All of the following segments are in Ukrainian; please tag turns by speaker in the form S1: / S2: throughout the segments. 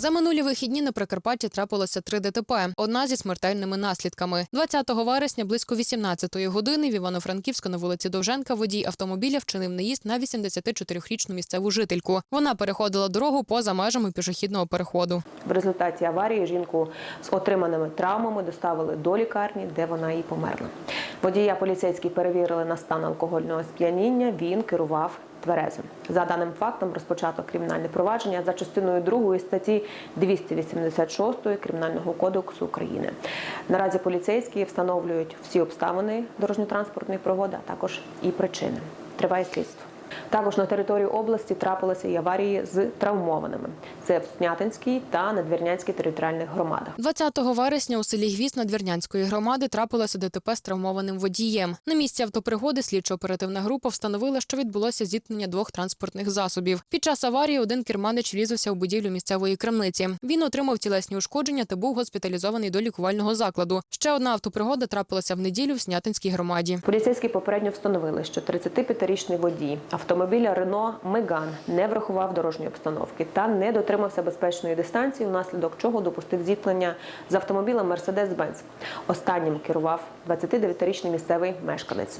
S1: За минулі вихідні на Прикарпатті трапилося три ДТП, одна зі смертельними наслідками. 20 вересня близько 18-ї години в Івано-Франківську на вулиці Довженка водій автомобіля вчинив наїзд на 84-річну місцеву жительку. Вона переходила дорогу поза межами пішохідного переходу.
S2: В результаті аварії жінку з отриманими травмами доставили до лікарні, де вона і померла. Водія поліцейські перевірили на стан алкогольного сп'яніння. Він керував тверезим. За даним фактом розпочато кримінальне провадження за частиною 2 статті 286 Кримінального кодексу України. Наразі поліцейські встановлюють всі обставини дорожньо-транспортної пригоди, а також і причини. Триває слідство. Також на території області трапилися і аварії з травмованими. Це в Снятинській та Надвірнянській територіальних громадах.
S1: 20 вересня у селі Гвіст Надвірнянської громади трапилося ДТП з травмованим водієм. На місці автопригоди слідчо-оперативна група встановила, що відбулося зіткнення двох транспортних засобів. Під час аварії один керманич врізався у будівлю місцевої крамниці. Він отримав тілесні ушкодження та був госпіталізований до лікувального закладу. Ще одна автопригода трапилася в неділю в Снятинській громаді.
S2: Поліцейські попередньо встановили, що 35-річний водій автомобіля Рено Меган не врахував дорожньої обстановки та не дотримався безпечної дистанції, внаслідок чого допустив зіткнення з автомобілем Mercedes-Benz. Останнім керував 29-річний місцевий мешканець.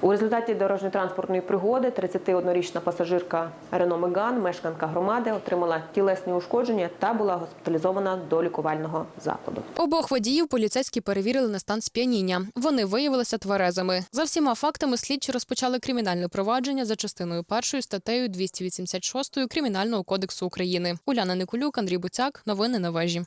S2: У результаті дорожньо-транспортної пригоди 31-річна пасажирка Рено Меган, мешканка громади, отримала тілесні ушкодження та була госпіталізована до лікувального закладу.
S1: Обох водіїв поліцейські перевірили на стан сп'яніння. Вони виявилися тверезими. За всіма фактами слідчі розпочали кримінальне провадження за частиною першою статтею 286 Кримінального кодексу України. Уляна Никулюк, Андрій Буцяк. Новини на вежі.